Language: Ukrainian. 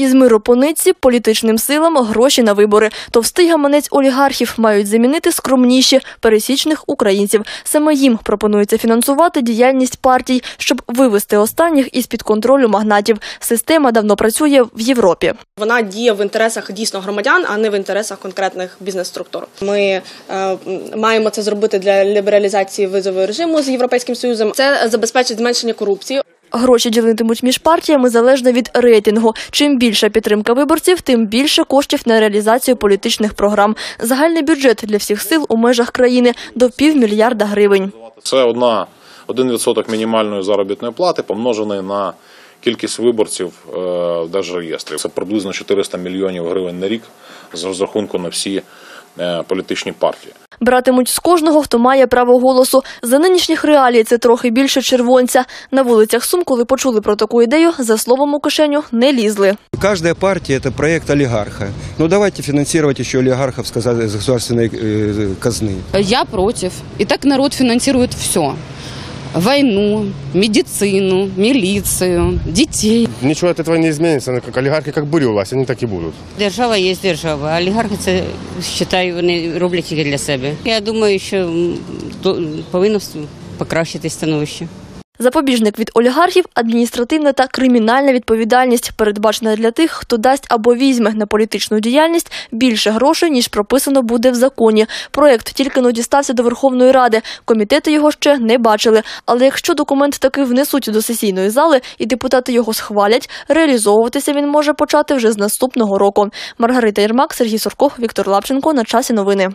Із миру по нитці політичним силам гроші на вибори. Товстий гаманець олігархів мають замінити скромніші пересічних українців. Саме їм пропонується фінансувати діяльність партій, щоб вивести останніх із під контролю магнатів. Система давно працює в Європі. Вона діє в інтересах дійсно громадян, а не в інтересах конкретних бізнес-структур. Ми е, маємо це зробити для лібералізації визового режиму з європейським союзом. Це забезпечить зменшення корупції. Гроші ділитимуть між партіями залежно від рейтингу. Чим більша підтримка виборців, тим більше коштів на реалізацію політичних програм. Загальний бюджет для всіх сил у межах країни до півмільярда гривень. Це одна, один відсоток мінімальної заробітної плати помножений на кількість виборців е, в Держреєстрі. Це приблизно 400 мільйонів гривень на рік з розрахунку на всі е, політичні партії. Братимуть з кожного, хто має право голосу. За нинішніх реалій це трохи більше червонця. На вулицях Сум, коли почули про таку ідею, за словом у кишеню не лізли. Каждая партия – это проект олигарха. Ну давайте финансировать еще олигархов с каза- с государственной э, казны. Я против. И так народ финансирует все. Войну, медицину, милицию, детей. Ничего от этого не изменится. Как олигархи, как были у власти, они так и будут. Держава є держава. а Олігархи це вважаю, вони роблять тільки для себе. Я думаю, що повинно покращити становище. Запобіжник від олігархів адміністративна та кримінальна відповідальність передбачена для тих, хто дасть або візьме на політичну діяльність більше грошей, ніж прописано буде в законі. Проект тільки но дістався до Верховної Ради. Комітети його ще не бачили. Але якщо документ таки внесуть до сесійної зали і депутати його схвалять, реалізовуватися він може почати вже з наступного року. Маргарита Єрмак, Сергій Сурков, Віктор Лапченко. На часі новини.